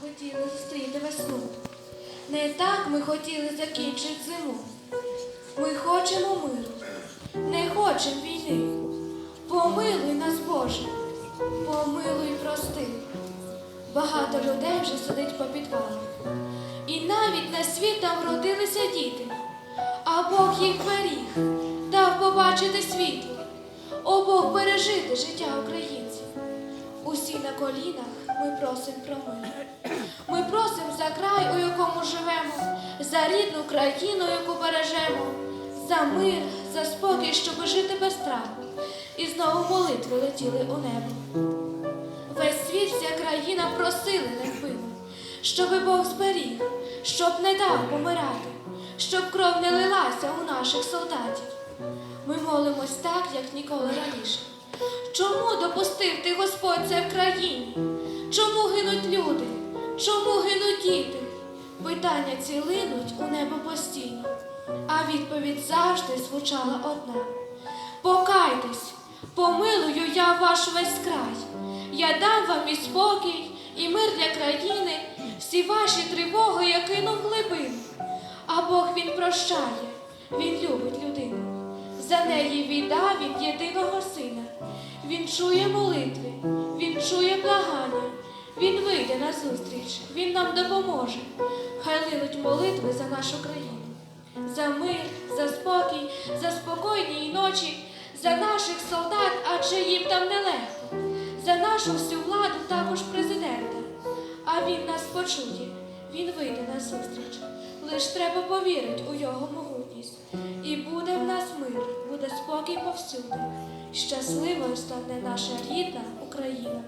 хотіли зустріти весну. Не так ми хотіли закінчити зиму. Ми хочемо миру, не хочемо війни. Помилуй нас, Боже, помилуй прости. Багато людей вже сидить по підвалах. І навіть на світ там вродилися діти, а Бог їх беріг, дав побачити світло. О Бог бережити життя українців. Усі на колінах ми просимо про мир. Край, у якому живемо, за рідну країну, яку бережемо, за мир, за спокій, щоб жити без страху. І знову молитви летіли у небо. Весь світ, вся країна просили невпинно, щоби Бог зберіг, щоб не дав помирати, щоб кров не лилася у наших солдатів. Ми молимось так, як ніколи раніше. Чому допустив ти Господь це в країні? Чому гинуть люди? Чому гинуть діти? Питання ці линуть у небо постійно, а відповідь завжди звучала одна. Покайтесь, помилую я ваш весь край. Я дам вам і спокій, і мир для країни, всі ваші тривоги я кину в глибину. А Бог він прощає, він любить людину. За неї віддав від єдиного сина. Він чує молитви, він чує благання, він вийде на зустріч, він нам допоможе. Хай линуть молитви за нашу країну за мир, за спокій, за спокійні ночі, за наших солдат, адже їм там нелегко, за нашу всю владу, також президента. А він нас почує, він вийде на зустріч. Лиш треба повірити у його могутність. І буде в нас мир, буде спокій повсюди. Щасливою стане наша рідна Україна.